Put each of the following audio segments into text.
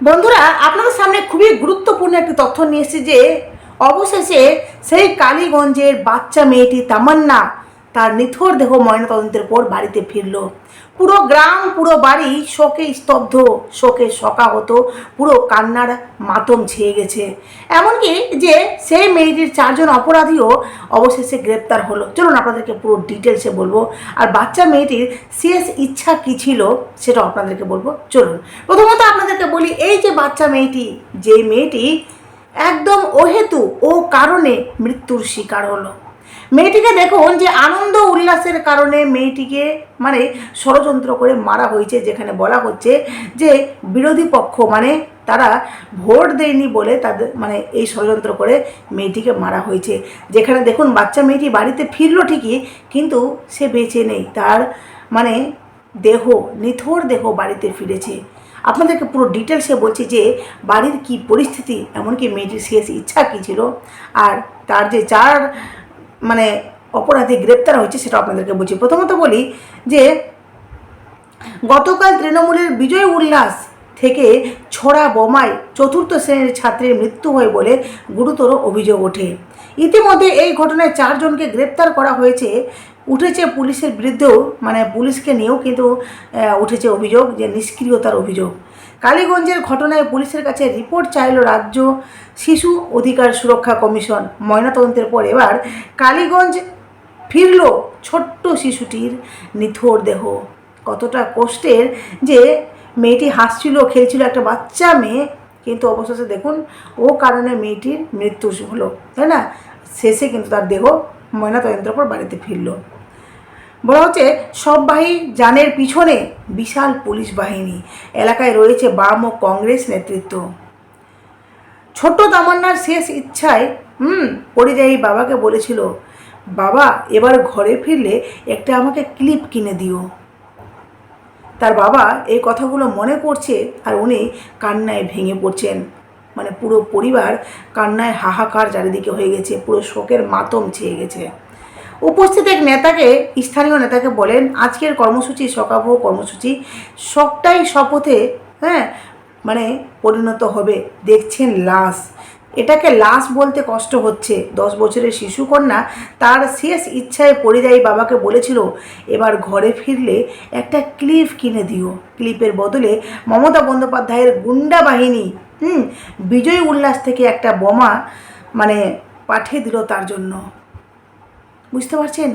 বন্ধুরা, আপনাদের সামনে খুবই গুরুত্বপূর্ণ একটি তথ্য নিয়ে এসেছি যে, অবশেষে সেই কালীগঞ্জের বাচ্চা মেয়েটি তামান্না তার নিথর দেহ ময়নাতদন্তের পর বাড়িতে ফিরল। পুরো গ্রাম, পুরো বাড়ি শোকে স্তব্ধ, শোকে শোকা হতো পুরো কান্নার মাতম ছেয়ে গেছে। এমনকি যে সেই মেয়েটির চারজন অপরাধীও অবশেষে গ্রেপ্তার হলো। চলুন আপনাদেরকে পুরো ডিটেলসে বলব। আর বাচ্চা মেয়েটির শেষ ইচ্ছা কী ছিল সেটা আপনাদেরকে বলব। চলুন, প্রথমত আপনাদেরকে বলি, এই যে বাচ্চা মেয়েটি, যে মেয়েটি একদম অহেতু ও কারণে মৃত্যুর শিকার হলো। মেয়েটিকে দেখুন যে আনন্দ উল্লাসের কারণে মেয়েটিকে মানে ষড়যন্ত্র করে মারা হয়েছে, যেখানে বলা হচ্ছে যে বিরোধী পক্ষ মানে তারা ভোট দেয়নি বলে তাদের মানে এই ষড়যন্ত্র করে মেয়েটিকে মারা হয়েছে। যেখানে দেখুন বাচ্চা মেয়েটি বাড়িতে ফিরলো ঠিকই, কিন্তু সে বেঁচে নেই। তার মানে দেহ, নিথর দেহ বাড়িতে ফিরেছে। আপনাদেরকে পুরো ডিটেলসে বলছি যে বাড়ির কি পরিস্থিতি, এমনকি মেয়েটির শেষ ইচ্ছা কী ছিল, আর তার যে চার মানে অপরাধী গ্রেপ্তার হয়েছে সেটা আপনাদেরকে বলছি। প্রথমত বলি যে গতকাল তৃণমূলের বিজয় উল্লাস থেকে ছড়া বোমায় চতুর্থ শ্রেণির ছাত্রীর মৃত্যু হয় বলে গুরুতর অভিযোগ ওঠে। ইতিমধ্যে এই ঘটনায় চারজনকে গ্রেপ্তার করা হয়েছে। উঠেছে পুলিশের বিরুদ্ধেও মানে পুলিশকে নিয়েও কিন্তু উঠেছে অভিযোগ যে নিষ্ক্রিয়তার অভিযোগ। কালীগঞ্জের ঘটনায় পুলিশের কাছে রিপোর্ট চাইল রাজ্য শিশু অধিকার সুরক্ষা কমিশন। ময়নাতদন্তের পর এবার কালীগঞ্জ ফিরল ছোট্ট শিশুটির নিথর দেহ। কতটা কষ্টের যে মেয়েটি হাসছিল, খেলছিল একটা বাচ্চা মেয়ে, কিন্তু অবশেষে দেখুন, ও কারণে মেয়েটির মৃত্যু হলো, তাই না? শেষে কিন্তু তার দেহ ময়নাতদন্তের পর বাড়িতে ফিরল। বলা হচ্ছে সব বাহী যানের পিছনে বিশাল পুলিশ বাহিনী। এলাকায় রয়েছে বাম ও কংগ্রেস নেতৃত্ব। ছোট্ট তামান্নার শেষ ইচ্ছায়, হুম, পরিযায়ী বাবাকে বলেছিল, বাবা, এবার ঘরে ফিরলে একটা আমাকে ক্লিপ কিনে দিও। তার বাবা এই কথাগুলো মনে করছে আর উনি কান্নায় ভেঙে পড়ছেন। মানে পুরো পরিবার কান্নায় হাহাকার চারিদিকে হয়ে গেছে, পুরো শোকের মাতম ছেয়ে গেছে। উপস্থিত এক নেতাকে, স্থানীয় নেতাকে বলেন, আজকের কর্মসূচি সকাবহ কর্মসূচি। সবটাই শপথে হ্যাঁ মানে পরিণত হবে। দেখছেন লাশ। এটাকে লাশ বলতে কষ্ট হচ্ছে। দশ বছরের শিশুকন্যা তার শেষ ইচ্ছায় পরিযায়ী বাবাকে বলেছিল, এবার ঘরে ফিরলে একটা ক্লিপ কিনে দিও। ক্লিপের বদলে মমতা বন্দ্যোপাধ্যায়ের গুন্ডা বাহিনী, হুম, বিজয় উল্লাস থেকে একটা বোমা মানে পাঠিয়ে দিল তার জন্য। বুঝতে পারছেন?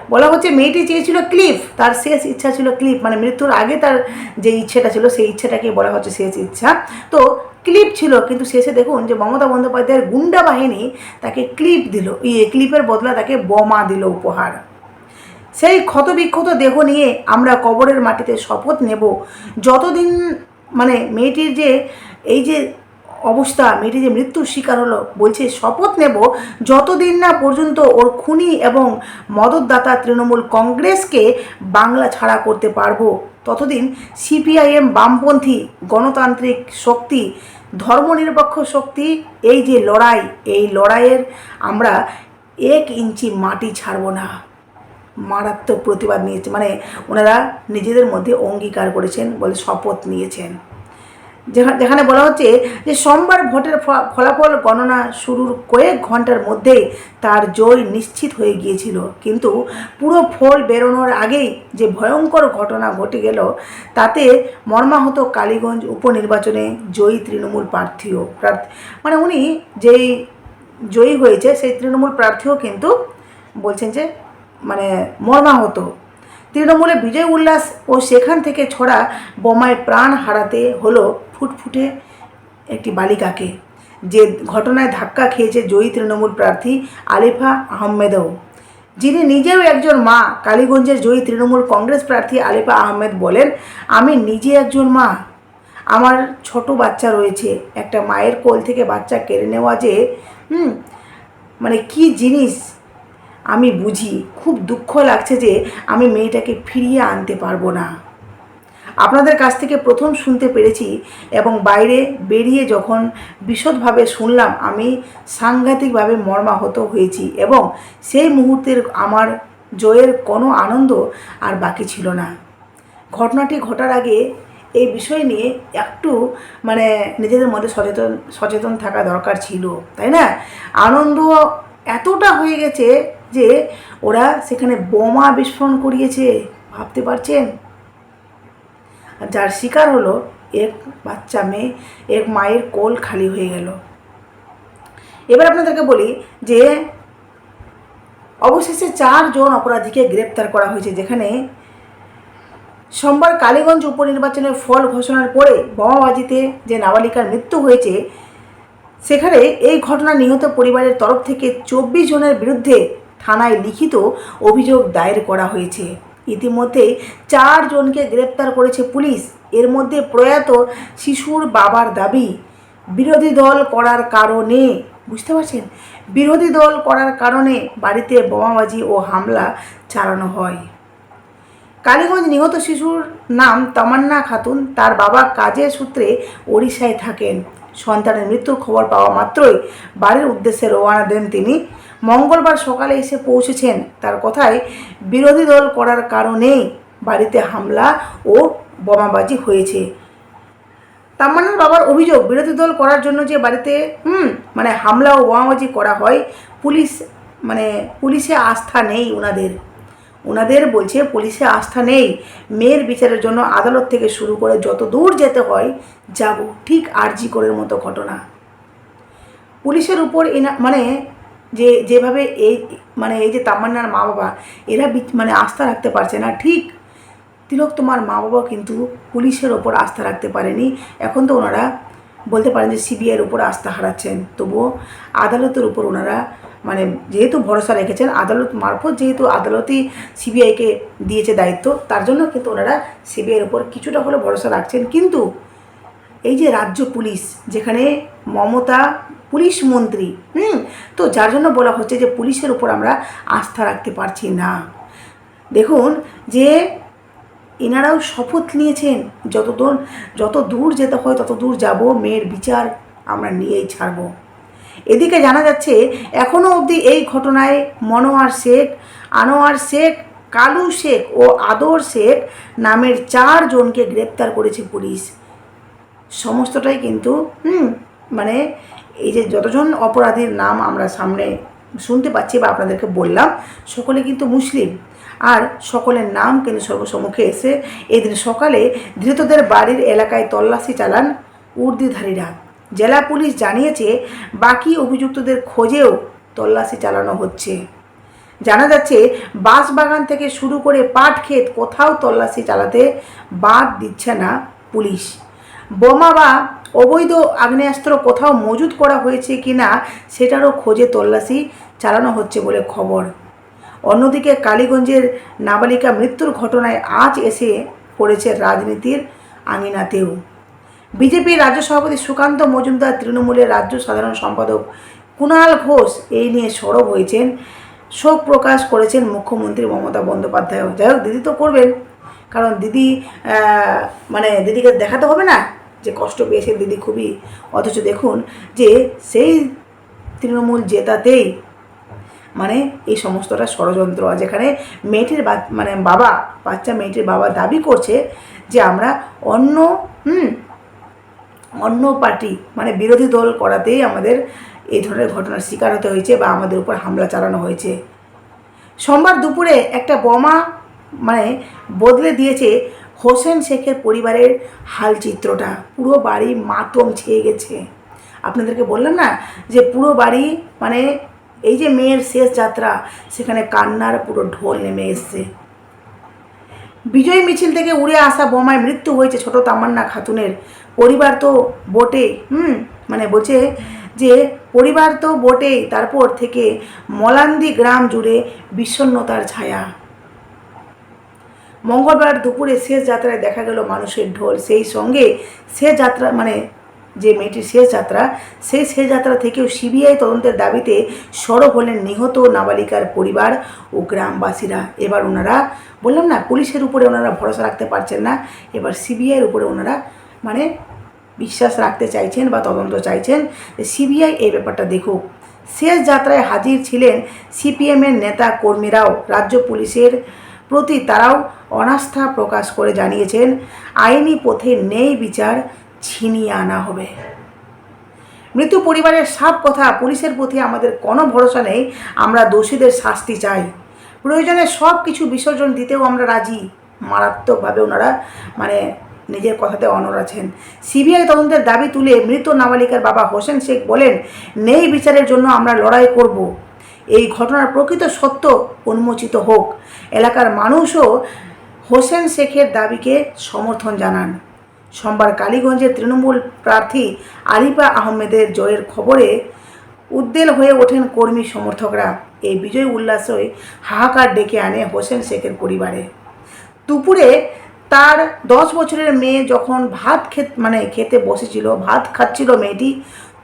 বলা হচ্ছে মেয়েটি চেয়েছিল ক্লিপ তার শেষ ইচ্ছা ছিল ক্লিপ মানে মৃত্যুর আগে তার যে ইচ্ছেটা ছিল সেই ইচ্ছেটাকে বলা হচ্ছে শেষ ইচ্ছা। তো ক্লিপ ছিল, কিন্তু শেষে দেখুন যে মমতা বন্দ্যোপাধ্যায়ের গুন্ডা বাহিনী তাকে ক্লিপ দিল ইয়ে ক্লিপের বদলা তাকে বোমা দিল উপহার। সেই ক্ষতবিক্ষত দেহ নিয়ে আমরা কবরের মাটিতে শপথ নেব। যতদিন মানে মেয়েটির যে এই যে অবস্থা মেয়েটি যে মৃত্যুর শিকার হলো, বলছে, শপথ নেব যতদিন না পর্যন্ত ওর খুনি এবং মদতদাতা তৃণমূল কংগ্রেসকে বাংলা ছাড়া করতে পারব। ততদিন সিপিআইএম বামপন্থী গণতান্ত্রিক শক্তি, ধর্মনিরপেক্ষ শক্তি, এই যে লড়াই, এই লড়াইয়ের আমরা এক ইঞ্চি মাটি ছাড়বো না। মারাত্মক প্রতিবাদ নিয়েছে মানে ওনারা নিজেদের মধ্যে অঙ্গীকার করেছেন বলে শপথ নিয়েছেন। যেখানে বলা হচ্ছে যে সোমবার ভোটের ফলাফল গণনা শুরুর কয়েক ঘণ্টার মধ্যেই তার জয় নিশ্চিত হয়ে গিয়েছিল। কিন্তু পুরো ফল বেরোনোর আগেই যে ভয়ঙ্কর ঘটনা ঘটে গেল, তাতে মর্মাহত কালীগঞ্জ উপনির্বাচনে জয়ী তৃণমূল প্রার্থীও প্রার্থী মানে উনি যেই জয়ী হয়েছে, সেই তৃণমূল প্রার্থীও কিন্তু বলছেন যে মানে মর্মাহত। তৃণমূলে বিজয় উল্লাস ও সেখান থেকে ছড়া বোমায় প্রাণ হারাতে হলো ফুটফুটে একটি বালিকাকে। যে ঘটনায় ধাক্কা খেয়েছে জয়ী তৃণমূল প্রার্থী আলিফা আহমেদও। যিনি নিজেও একজন মা, কালীগঞ্জের জয়ী তৃণমূল কংগ্রেস প্রার্থী আলিফা আহমেদ বলেন, আমি নিজে একজন মা। আমার ছোট বাচ্চা রয়েছে। একটা মায়ের কোল থেকে বাচ্চা কেড়ে নেওয়া যে, হুম মানে কি জিনিস আমি বুঝি, খুব দুঃখ লাগছে যে আমি মেয়েটাকে ফিরিয়ে আনতে পারব না। আপনাদের কাছ থেকে প্রথম শুনতে পেরেছি এবং বাইরে বেরিয়ে যখন বিশদভাবে শুনলাম, আমি সাংঘাতিকভাবে মর্মাহত হয়েছি এবং সেই মুহূর্তের আমার জয়ের কোনো আনন্দ আর বাকি ছিল না। ঘটনাটি ঘটার আগে এই বিষয় নিয়ে একটু মানে নিজেদের মধ্যে সচেতন সচেতন থাকা দরকার ছিল, তাই না? আনন্দ এতটা হয়ে গেছে যে ওরা সেখানে বোমা বিস্ফোরণ করিয়েছে, ভাবতে পারছেন? আর যার শিকার হলো এক বাচ্চা মেয়ে, এক মায়ের কোল খালি হয়ে গেল। এবার আপনাদেরকে বলি যে অবশেষে চারজন অপরাধীকে গ্রেপ্তার করা হয়েছে, যেখানে সোমবার কালীগঞ্জ উপনির্বাচনের ফল ঘোষণার পরে বোমাবাজিতে যে নাবালিকার মৃত্যু হয়েছে, সেখানে এই ঘটনা নিহত পরিবারের তরফ থেকে চব্বিশ জনের বিরুদ্ধে থানায় লিখিত অভিযোগ দায়ের করা হয়েছে। ইতিমধ্যে চারজনকে গ্রেপ্তার করেছে পুলিশ। এর মধ্যে প্রয়াত শিশুর বাবার দাবি, বিরোধী দল করার কারণে, বুঝতে পারছেন? বিরোধী দল করার কারণে বাড়িতে বোমাবাজি ও হামলা চালানো হয়। কালীগঞ্জ নিহত শিশুর নাম তামান্না খাতুন। তার বাবা কাজের সূত্রে ওড়িশায় থাকেন। সন্তানের মৃত্যুর খবর পাওয়া মাত্রই বাড়ির উদ্দেশ্যে রওনা দেন তিনি। মঙ্গলবার সকালে এসে পৌঁছেছেন। তার কথায় বিরোধী দল করার কারণেই বাড়িতে হামলা ও বোমাবাজি হয়েছে। তামান্নার বাবার অভিযোগ, বিরোধী দল করার জন্য যে বাড়িতে, হুম মানে হামলা ও বোমাবাজি করা হয়, পুলিশ মানে পুলিশে আস্থা নেই ওনাদের ওনাদের বলছে, পুলিশে আস্থা নেই। মেয়ের বিচারের জন্য আদালত থেকে শুরু করে যত দূর যেতে হয়, যাব। ঠিক আরজি করের মতো ঘটনা। পুলিশের উপর মানে যে, যেভাবে এই মানে এই যে তামান্নার মা বাবা এরা মানে আস্থা রাখতে পারছে না, ঠিক। তিলক, তোমার মা বাবা কিন্তু পুলিশের ওপর আস্থা রাখতে পারেনি। এখন তো ওনারা বলতে পারেন যে সিবিআইয়ের উপর আস্থা হারাচ্ছেন। তবুও আদালতের উপর ওনারা মানে যেহেতু ভরসা রেখেছেন, আদালত মারফত যেহেতু আদালতই সিবিআইকে দিয়েছে দায়িত্ব, তার জন্য কিন্তু ওনারা সিবিআইয়ের উপর কিছুটা হলেও ভরসা রাখছেন। কিন্তু এই যে রাজ্য পুলিশ, যেখানে মমতা পুলিশ মন্ত্রী, হুম? তো যার জন্য বলা হচ্ছে যে পুলিশের উপর আমরা আস্থা রাখতে পারছি না। দেখুন যে এনারাও শপথ নিয়েছেন, যতদূর, যত দূর যেতে হয় তত দূর যাব, মেয়ের বিচার আমরা নিয়েই ছাড়ব। এদিকে জানা যাচ্ছে এখনও অবধি এই ঘটনায় মনোয়ার শেখ, আনোয়ার শেখ, কালু শেখ ও আদর শেখ নামের চারজনকে গ্রেপ্তার করেছে পুলিশ। সমস্তটাই কিন্তু, হুম? মানে এই যে যতজন অপরাধীর নাম আমরা সামনে শুনতে পাচ্ছি বা আপনাদেরকে বললাম, সকলে কিন্তু মুসলিম। আর সকলের নাম কিন্তু সর্বসম্মুখে এসে এদিন সকালে ধৃতদের বাড়ির এলাকায় তল্লাশি চালান উর্দিধারীরা। জেলা পুলিশ জানিয়েছে, বাকি অভিযুক্তদের খোঁজেও তল্লাশি চালানো হচ্ছে। জানা যাচ্ছে, বাঁশবাগান থেকে শুরু করে পাট ক্ষেত কোথাও তল্লাশি চালাতে বাদ দিচ্ছে না পুলিশ। বোমা বা অবৈধ আগ্নেয়াস্ত্র কোথাও মজুত করা হয়েছে কি না সেটারও খোঁজে তল্লাশি চালানো হচ্ছে বলে খবর। অন্যদিকে কালীগঞ্জের নাবালিকা মৃত্যুর ঘটনায় আজ এসে পড়েছে রাজনীতির আঙিনাতেও। বিজেপির রাজ্য সভাপতি সুকান্ত মজুমদার তৃণমূলের রাজ্য সাধারণ সম্পাদক কুণাল ঘোষ এই নিয়ে সরব হয়েছেন। শোক প্রকাশ করেছেন মুখ্যমন্ত্রী মমতা বন্দ্যোপাধ্যায় যাই হোক, দিদি তো করবেন, কারণ দিদি মানে দিদিকে দেখাতে হবে না? যে কষ্ট পেয়েছেন দিদি খুবই। অথচ দেখুন যে সেই তৃণমূল জেতাতেই মানে এই সমস্তটা ষড়যন্ত্র আর যেখানে মেয়েটির মানে বাবা, বাচ্চা মেয়েটির বাবা দাবি করছে যে আমরা অন্য, হুম, অন্য পার্টি মানে বিরোধী দল করাতেই আমাদের এই ধরনের ঘটনার শিকার হতে হয়েছে বা আমাদের উপর হামলা চালানো হয়েছে। সোমবার দুপুরে একটা বোমা মানে বদলে দিয়েছে হোসেন শেখের পরিবারের হাল চিত্রটা পুরো বাড়ি মাতম ছেয়ে গেছে। আপনাদেরকে বললাম না যে পুরো বাড়ি মানে এই যে মেয়ের শেষ যাত্রা, সেখানে কান্নার পুরো ঢোল নেমে এসছে। বিজয় মিছিল থেকে উড়ে আসা বোমায় মৃত্যু হয়েছে ছোট তামান্না খাতুনের। পরিবার তো বটে, হুম? মানে বলছে যে পরিবার তো বটেই, তারপর থেকে মলান্দি গ্রাম জুড়ে বিষণ্ণতার ছায়া। মঙ্গলবার দুপুরে শেষ যাত্রায় দেখা গেল মানুষের ঢোল। সেই সঙ্গে শেষ যাত্রা মানে যে মেয়েটির শেষ যাত্রা, সেই শেষ যাত্রা থেকেও সিবিআই তদন্তের দাবিতে সরব হলেন নিহত নাবালিকার পরিবার ও গ্রামবাসীরা। এবার ওনারা, বললাম না, পুলিশের উপরে ওনারা ভরসা রাখতে পারছেন না। এবার সিবিআইয়ের উপরে ওনারা মানে বিশ্বাস রাখতে চাইছেন বা তদন্ত চাইছেন সিবিআই এই ব্যাপারটা দেখুক। শেষ যাত্রায় হাজির ছিলেন সিপিএমের নেতা কর্মীরাও। রাজ্য পুলিশের প্রতি তারাও অনাস্থা প্রকাশ করে জানিয়েছেন, আইনি পথে নেই বিচার, ছিনিয়ে আনা হবে। মৃত্যু পরিবারের সব কথা পুলিশের প্রতি আমাদের কোনো ভরসা নেই, আমরা দোষীদের শাস্তি চাই। প্রয়োজনে সব কিছু বিসর্জন দিতেও আমরা রাজি। মারাত্মকভাবে ওনারা মানে নিজের কথাতে অনর আছেন। সিবিআই তদন্তের দাবি তুলে মৃত নাবালিকার বাবা হোসেন শেখ বলেন, নেই বিচারের জন্য আমরা লড়াই করব। এই ঘটনার প্রকৃত সত্য উন্মোচিত হোক। এলাকার মানুষও হোসেন শেখের দাবিকে সমর্থন জানান। সোমবার কালীগঞ্জের তৃণমূল প্রার্থী আরিফা আহমেদের জয়ের খবরে উদ্বেল হয়ে ওঠেন কর্মী সমর্থকরা। এই বিজয় উল্লাসই হাহাকার ডেকে আনে হোসেন শেখের পরিবারে। দুপুরে তার দশ বছরের মেয়ে যখন ভাত খেত মানে খেতে বসেছিল, ভাত খাচ্ছিল মেয়েটি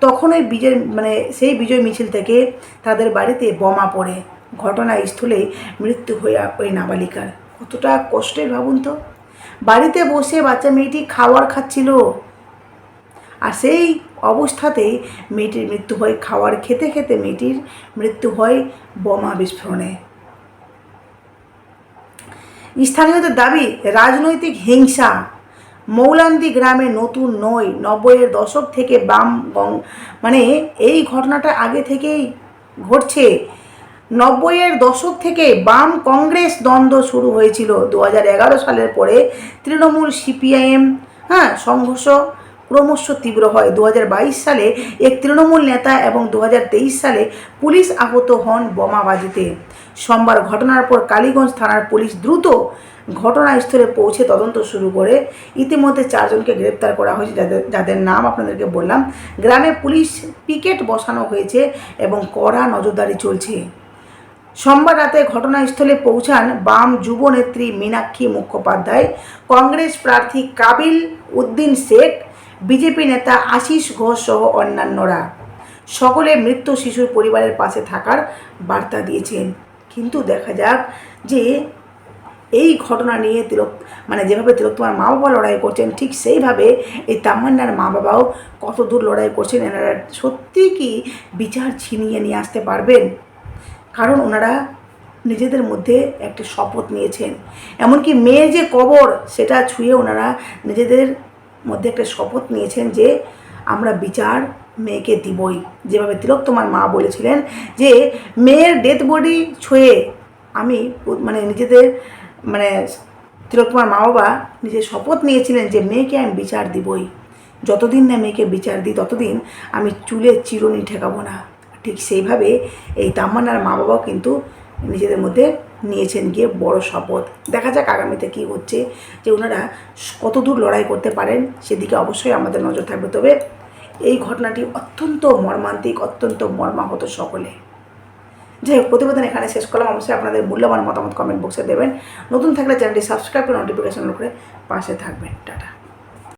তখনই বিজয় মানে সেই বিজয় মিছিল থেকে তাদের বাড়িতে বোমা পড়ে। ঘটনাস্থলেই মৃত্যু হয়ে ওই নাবালিকার। কতটা কষ্টের ভাবুন তো। বাড়িতে বসে বাচ্চা মেয়েটি খাবার খাচ্ছিল। আর সেই অবস্থাতেই মেয়েটির মৃত্যু হয়। খাওয়ার খেতে খেতে মেয়েটির মৃত্যু হয় বোমা বিস্ফোরণে। স্থানীয়দের দাবি, রাজনৈতিক হিংসা মৌলান্দি গ্রামে নতুন নয়। নব্বইয়ের দশক থেকে বাম গং- মানে এই ঘটনাটা আগে থেকেই ঘটছে। নব্বইয়ের দশক থেকে বাম কংগ্রেস দ্বন্দ্ব শুরু হয়েছিল। দু সালের পরে তৃণমূল সিপিআইএম হ্যাঁ সংঘর্ষ ক্রমশ তীব্র হয়। দু হাজার বাইশ সালে এক তৃণমূল নেতা এবং দু হাজার তেইশ সালে পুলিশ আহত হন বোমাবাজিতে। সোমবার ঘটনার পর কালীগঞ্জ থানার পুলিশ দ্রুত ঘটনাস্থলে পৌঁছে তদন্ত শুরু করে। ইতিমধ্যে চারজনকে গ্রেপ্তার করা হয়েছে যাদের যাদের নাম আপনাদেরকে বললাম। গ্রামে পুলিশ পিকেট বসানো হয়েছে এবং কড়া নজরদারি চলছে। সোমবার রাতে ঘটনাস্থলে পৌঁছান বাম যুবনেত্রী মীনাক্ষী মুখোপাধ্যায়। কংগ্রেস প্রার্থী কাবিল উদ্দিন শেখ বিজেপি নেতা আশিস ঘোষ সহ অন্যান্যরা। সকলে মৃত শিশুর পরিবারের পাশে থাকার বার্তা দিয়েছেন। কিন্তু দেখা যাক যে এই ঘটনা নিয়ে তিলক মানে যেভাবে তিলোত্তমার মা বাবা লড়াই করছেন, ঠিক সেইভাবে এই তামান্নার মা বাবাও কত দূর লড়াই করছেন, এনারা সত্যি কি বিচার ছিনিয়ে নিয়ে আসতে পারবেন? কারণ ওনারা নিজেদের মধ্যে একটা শপথ নিয়েছেন। এমনকি মেয়ের যে কবর, সেটা ছুঁয়ে ওনারা নিজেদের মধ্যে একটা শপথ নিয়েছেন যে আমরা বিচার মেয়েকে দিবই। যেভাবে তিলক তোমার মা বলেছিলেন যে, মেয়ের ডেথ বডি ছুঁয়ে আমি মানে নিজেদের মানে তিলক তোমার মা বাবা নিজের শপথ নিয়েছিলেন যে, মেয়েকে আমি বিচার দিবই। যতদিন না মেয়েকে বিচার দিই, ততদিন আমি চুলে চিরুনি ঠেকাবো না। ঠিক সেইভাবে এই তাম্মান্নার মা বাবাও কিন্তু নিজেদের মধ্যে নিয়েছেন গিয়ে বড় শপথ। দেখা যাক আগামীতে কী হচ্ছে যে ওনারা কত দূর লড়াই করতে পারেন, সেদিকে অবশ্যই আমাদের নজর থাকবে। তবে এই ঘটনাটি অত্যন্ত মর্মান্তিক, অত্যন্ত মর্মাহত সকলে। যাই হোক, প্রতিবেদন এখানে শেষ করলাম। অবশ্যই আপনাদের মূল্যবান মতামত কমেন্ট বক্সে দেবেন। নতুন থাকলে চ্যানেলটি সাবস্ক্রাইব করে নোটিফিকেশন করে পাশে থাকবেন। টাটা।